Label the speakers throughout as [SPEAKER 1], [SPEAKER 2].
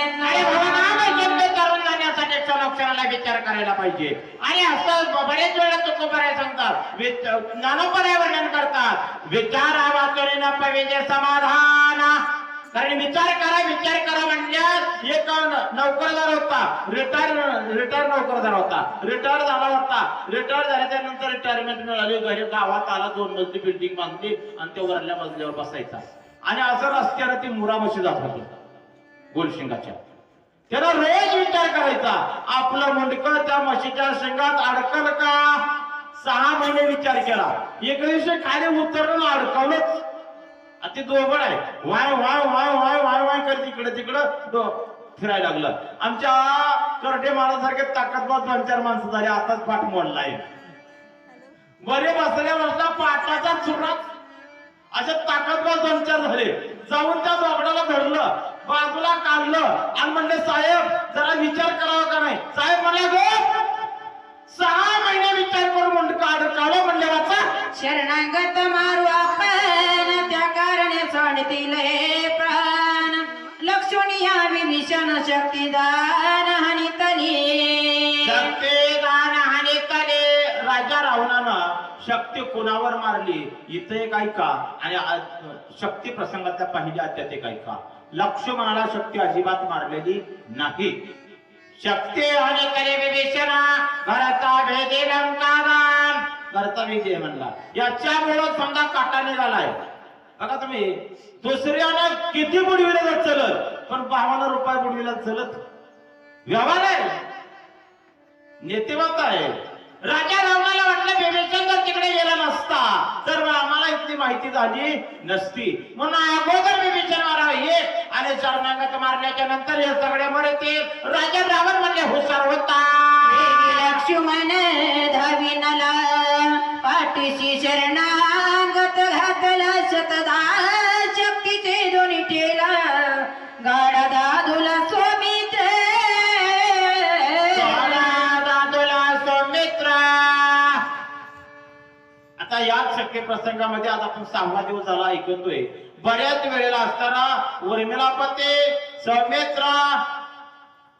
[SPEAKER 1] आणि जाण्यासाठी विचार करायला पाहिजे. आणि असं बरेच वेळा तुकोबराय सांगतात. विच- वर्णन करतात. विचार हा वाचोरीनं पविजे समाधान. कारण विचार करा विचार करा म्हणल्यास एक नोकरदार होता रिटायर रिटायर नोकरदार होता रिटायर झाला होता रिटायर झाल्याच्यानंतर रिटायरमेंट मिळाली घरी गावात आला दोन मजली बिल्डिंग बांधली आणि ते वरल्या मजल्यावर बसायचा. आणि असं रस्त्यानं ती मुरामशी जात होती. गोलशिंगाच्या. त्याला रोज विचार करायचा. आपलं मुंडकं त्या म्हशीच्या शेंगात अडकल का? सहा महिने विचार केला. एक दिवशी खाली उतरलं अडकवलंच. ते दोघड आहे. वाय वाय वाय वाय वाय वाय करत इकडे तिकडं फिरायला लागलं. आमच्या करडे महाराजासारखे ताकदवार दोन चार माणसं झाले. आताच पाठ मोडलाय. बरे बसल्या बसल्या पाटाचा चुरात अशा ताकदवार दोन चार झाले. जाऊन त्या दोघडाला धरलं. बाजूला काढलं. आणि म्हणले साहेब जरा विचार करावा का नाही? साहेब म्हणले गो सहा महिने विचार करून म्हणलं काढ काढ म्हणले वाचा
[SPEAKER 2] शरणागत मारू आपण त्या कारणे सोडतील हे प्राण. लक्ष्मणी या विभीषण शक्तिदान हानी तली.
[SPEAKER 1] शक्तिदान हानी तले. राजा रावणानं शक्ती कुणावर मारली? इथं एक ऐका. आणि शक्ती प्रसंगातल्या पहिल्या अध्यात एक ऐका. लक्ष्मणाला शक्ती अजिबात मारलेली नाही. शक्ती आणि तले विभीषणा घराचा भेदे लंकादान. घरचा विजय म्हणला याच्यामुळं समजा काटा निघालाय. बघा तुम्ही दुसऱ्यानं किती बुडविलं जात चलत? पण बावन्न रुपये बुडविला चलत. व्यवहार आहे. नेतेवाद आहे. राजा रावणाला वाटलं बिभीषण जर तिकडे गेला नसता. तर आम्हाला इतकी माहिती झाली नसती. म्हणून अगोदर बिभीषण मारा ये आणि चरणांगत मारल्याच्या नंतर हे सगळे मरते राजा याच प्रसंगामध्ये आज आपण सहावा दिवस झाला ऐकतोय. बऱ्याच वेळेला असताना उर्मिलापते सौमित्र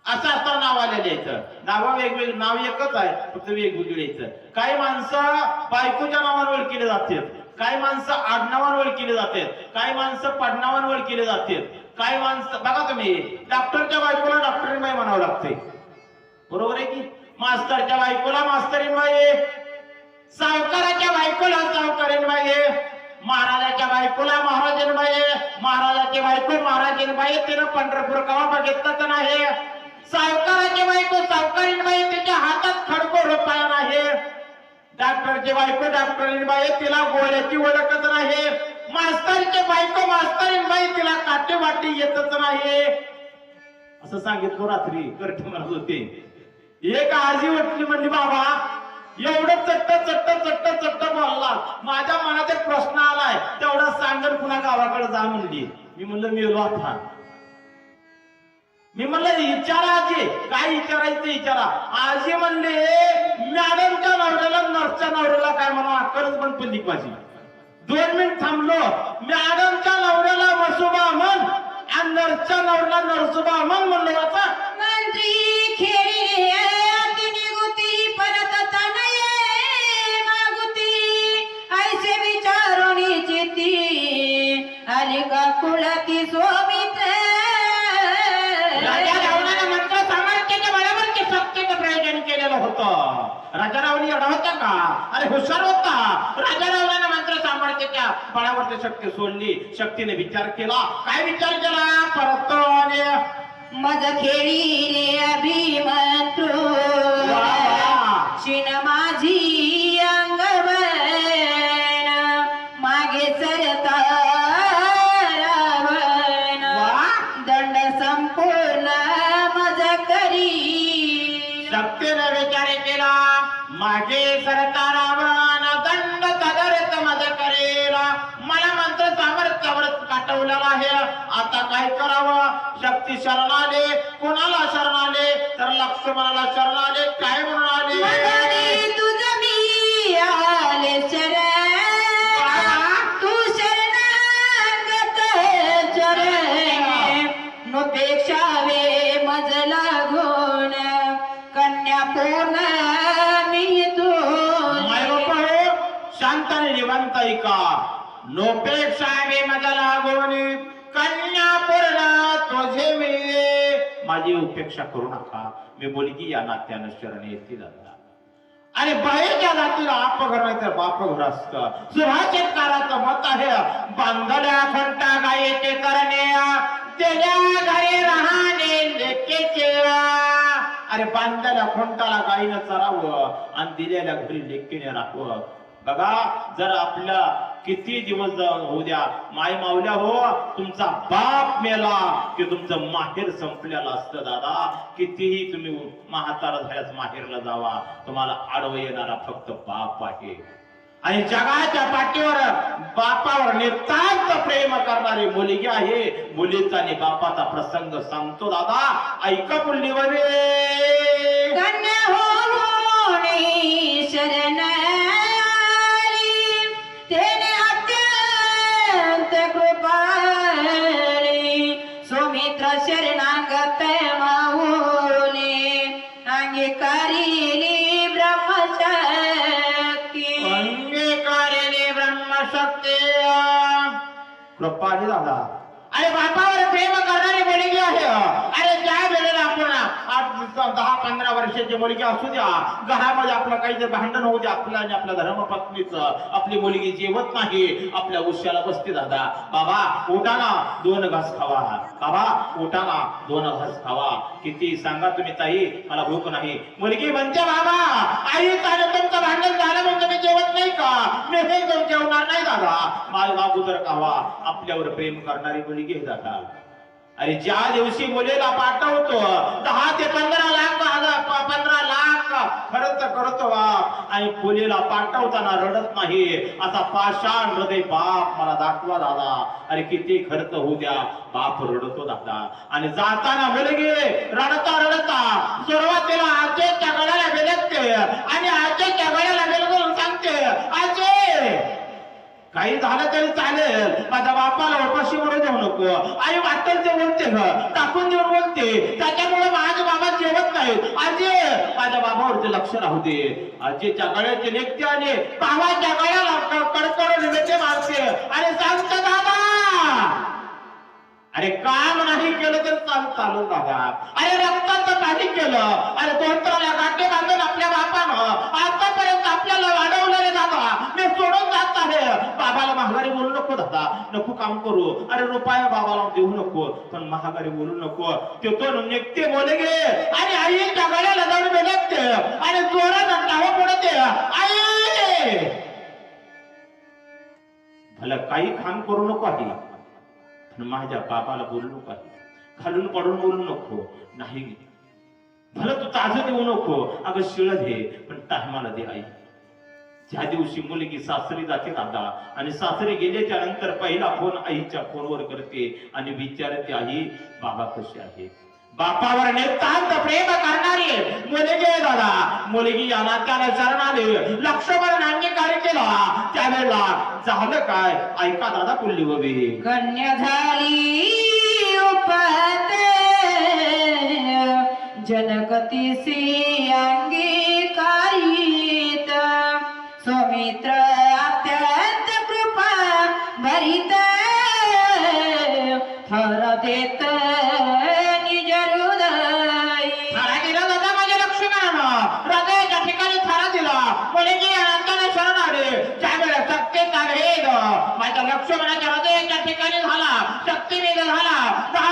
[SPEAKER 1] असं असतं नाव आलेलं यायचं नाव वेगवेगळी नाव एकच आहे फक्त वेगवेगळी यायचं काही माणसं बायकोच्या नावावर ओळखले जातात. काही माणसं आडनावावर ओळखले जातात. काही माणसं पडनावावर ओळखले जातात. काही माणसं बघा तुम्ही डॉक्टरच्या बायकोला डॉक्टरीन म्हणावं लागते बरोबर आहे की? मास्तरच्या बायकोला मास्तरीन बाई सावकाराच्या बायकोला सावकारीन बाई महाराजाच्या बायकोला महाराजन बाई महाराजाची बायको महाराजन बाई तिनं पंढरपूर कवा बघितलं नाही. सावकाराची बायको सावकारीनबाई तिच्या हातात खडको रुपया नाही. डॉक्टरची बायको डॉक्टरीन बाई तिला गोळ्याची ओळखच नाही. मास्तरची बायको मास्तरीनबाई तिला काटे वाटी येतच नाही. असं सांगितलं रात्री करठ मारत होते एक आजी उठली म्हणली बाबा एवढं चट्ट चट्ट चट्ट चट्ट बोलला. माझ्या मनात एक प्रश्न आलाय. तेवढा सांगत पुन्हा गावाकडे जा म्हणली. मी म्हणलं मी आता. मी म्हणलं विचारा आजी. काय विचारायचं विचारा आजी म्हणले मॅडमच्या नवऱ्याला नर्सच्या नवऱ्याला काय म्हणा अक्कलच पण पडली माझी. दोन मिनिट थांबलो. मॅडमच्या नवऱ्याला मसुबा म्हण आणि नर्सच्या नवऱ्याला नरसुबा म्हण म्हणलो आता होतं राजा रावण एवढा होता का? अरे हुशार होता. राजा रावणानं मंत्र सामर्थ्याच्या बळावरती शक्ती सोडली. शक्तीने विचार केला. काय विचार केला? परत
[SPEAKER 2] मज खेळी रे अभिमंत्रू. शिन माझी
[SPEAKER 1] काय करावं. शक्ती शरणाले कोणाला शरणाले तर लक्ष्मणाला शरणाले काय म्हणून आले?
[SPEAKER 2] तुझं मजला
[SPEAKER 1] घोण. कन्या मी हो, निवंत ऐका. नोपेक्षावे मजला घोणी. माझी उपेक्षा करू नका. मी बोलगी या नात्यानं शरण येते दादा आणि बाहेरच्या नातीला आपघर नाही तर बाप घर असत. सुभाषितकाराचं मत आहे. बांधल्या खंटा गायचे करणे त्याच्या घरी राहणे लेकेचे अरे बांधलेल्या खुंटाला गायीनं चरावं आणि दिलेल्या घरी लेकीने राहावं. बघा जर आपल्या किती दिवस होऊ द्या माय मावल्या हो तुमचा बाप मेला की तुमचं माहेर संपलेलं असतं दादा. कितीही तुम्ही म्हातारा झाल्यास माहेरला जावा. तुम्हाला आडवं येणारा फक्त बाप आहे. आणि जगाच्या पाठीवर बापावर नितांत प्रेम करणारी मुलगी आहे. मुलीचा आणि बापाचा प्रसंग सांगतो दादा. ऐका मुलीवर कृपाली अरे बापावर प्रेम करणारी मुलगी आहे. अरे ज्या वेळेला आपण आठ दहा पंधरा वर्षाची मुलगी असू द्या. घरामध्ये आपलं काही जर भांडण होऊ द्या. आपलं आणि आपल्या धर्मपत्नीचं. आपली मुलगी जेवत नाही. आपल्या उश्याला बसते दादा. बाबा उठाना दोन घास खावा. बाबा उठाना दोन घास खावा. किती सांगा तुम्ही ताई. मला भूक नाही. मुलगी म्हणते बाबा आई चालेल तुमचं भांडण झालं म्हणजे मी जेवत नाही का? मी हे जेवणार नाही दादा. माझा बाबू कावा. आपल्यावर प्रेम करणारी मुलगी आहे दादा. अरे ज्या दिवशी मुलीला पाठवतो दहा ते पंधरा लाख पंधरा लाख. खर्च करतो बाप आणि मुलीला पाठवताना रडत नाही. असा पाषाण हृदय बाप मला दाखवा दादा. अरे किती खर्च होऊ द्या. बाप रडतो दादा. आणि जाताना मुलगी रडता रडता सुरुवातीला आजच्या गळ्याला बेलकते आणि आजच्या गळ्याला बेलकून सांगते आजे काही झालं तरी चालेल. माझ्या बापाला उपाशी म्हणून देऊ नको. आई वाटेल ते बोलते ग. टाकून देऊन बोलते. त्याच्यामुळे माझे बाबा जेवत नाही आजी माझ्या बाबावरती लक्ष राहू दे. आजीच्या गळ्याचे निघते आणि पावाच्या गळ्याला कडकड मारते. आणि अरे काम नाही केलं तर चालू चालू दादा अरे रक्ताचं काही केलं. अरे तोंत्राला गाठे बांधून आपल्या बापानं आतापर्यंत आपल्याला वाढवलेले दादा मी सोडून जात आहे. बाबाला महागारी बोलू नको दादा. नको काम करू. अरे रुपया बाबाला देऊ नको. पण महागारी बोलू नको. ते तो निघते बोले गे. आणि आईच्या गळ्याला जाऊन बेलकते आणि जोरानं टाव पडते. आई! भलं काही काम करू नको आधी. माझ्या बाबाला बोललो नको. खालून पडून बोलू नको. नाही. भलं तू ताज देऊ नको. अगं शिळ दे पण टायमाला दे आई. ज्या दिवशी मुलगी सासरी जाते दादा आणि सासरी गेल्याच्यानंतर पहिला फोन आईच्या फोनवर करते आणि विचारते आई बाबा कसे आहे बापावर नितांत प्रेम करणारी मुलगी आहे दादा. मुलगी या नात्याला चरणाने लक्षभर अंगीकार केला. त्यावेळेला झालं काय? ऐका दादा पुल्ली बबी
[SPEAKER 2] कन्या झाली उपते. जनकतीसी अंगीकारित सौमित्र अत्यंत कृपा भरित. थर देत
[SPEAKER 1] माझ्या हृदयाच्या ठिकाणी झाला शक्तिभेद झाला.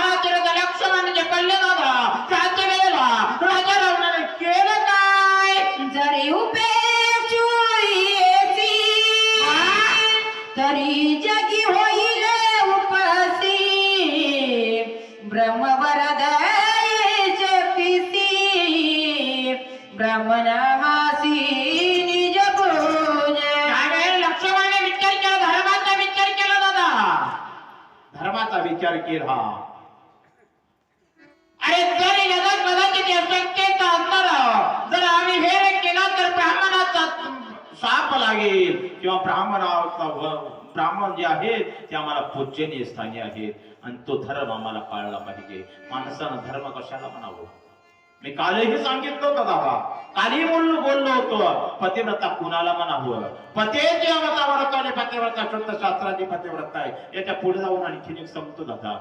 [SPEAKER 1] धर्माचा विचार केला. अरे जर याचा कदाचित शक्यता असणार जर आम्ही हेर केला तर ब्राह्मणाचा शाप लागेल. किंवा ब्राह्मणाचा ब्राह्मण जे आहेत ते आम्हाला पूजनीय स्थानी आहेत. आणि तो धर्म आम्हाला पाळला पाहिजे. माणसानं धर्म कशाला म्हणावं? मी कालही सांगितलं होतं दादा कालही बोललो बोललो होतो. पतिव्रता कुणाला म्हणावं? पतेची अवतावरत आणि पतिव्रता शुद्ध शास्त्राची पतिव्रता आहे याच्यापुढे जाऊन आणखीन एक सांगतो दादा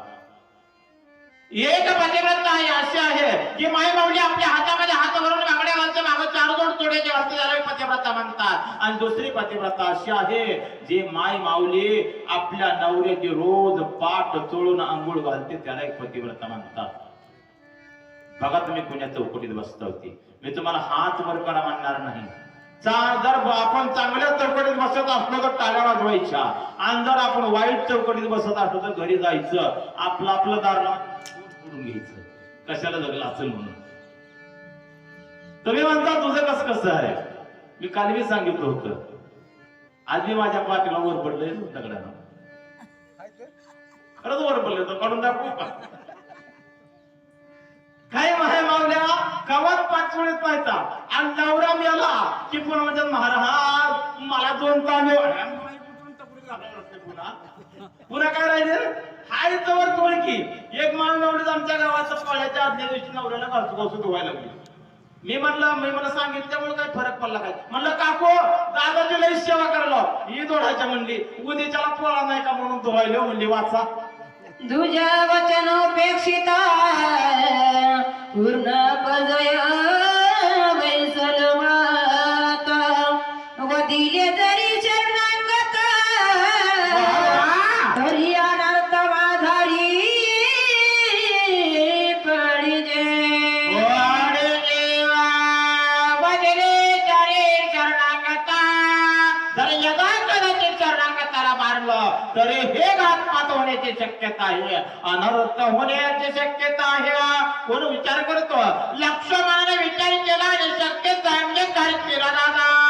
[SPEAKER 1] एक पतिव्रता आहे असे आहे की माय माऊली आपल्या हातामध्ये हात भरून बांगड्या घालते मागं चार जोड तोड्याचे वरती त्याला पतिव्रता म्हणतात. आणि दुसरी पतिव्रता अशी आहे जे माय माऊली आपल्या नवऱ्याची रोज पाठ चोळून आंघोळ घालते त्याला एक पतिव्रता म्हणतात. बघा तुम्ही कुण्या चौकटीत बसता होती. मी तुम्हाला हात वर करा म्हणणार नाही. चा- जर आपण चांगल्या चौकटीत बसत असलो तर टाळ्या वाजवायच्या. आणि जर आपण वाईट चौकटीत बसत असलो तर घरी जायचं. आपलं आपलं दार करून सोडून घ्यायचं. कशाला जगलं असेल म्हणून? तुम्ही म्हणता तुझं कसं कसं आहे? मी काल मी सांगितलं होतं. आज मी माझ्या पाठीला वर पडलंय दगडानं. खरंच वर पडलं तर काढून दाखवू. काय माहे मावल्या पाच पाचवळीत पाहायचा. आणि नवरा मेला की पुन्हा म्हणजे महाराज मला दोन तांबे पुन्हा. काय राहिले? हाय जवळ तोळकी एक माणूस नवरीच आमच्या गावाचा पाळ्याच्या आदल्या दिवशी नवऱ्याला घालतो कसं धुवायला लागली मी म्हटलं मी मला सांगितल्यामुळे काय फरक पडला काय? म्हणलं काको दादाची लई सेवा करायला ही दोडाच्या म्हणली उद्याच्याला पोळा नाही का म्हणून धुवायला म्हणली वाचा.
[SPEAKER 2] तुझ्या वचनोपेक्षिता पूर्ण पजय
[SPEAKER 1] शक्यता आहे. अनर्थ होण्याची शक्यता आहे. कोण विचार करतो? लक्ष्मणाने विचार केला आणि शक्य चांगले काय केला दादा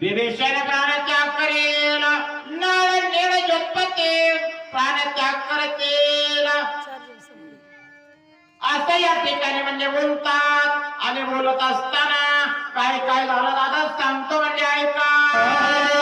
[SPEAKER 1] विभीषण प्राणत्याग करेल. नळ निळ जत्पते प्राणत्याग करतील. असं या ठिकाणी म्हणजे बोलतात. आणि बोलत असताना काय काय झालं दादा? सांगतो म्हणजे ऐका.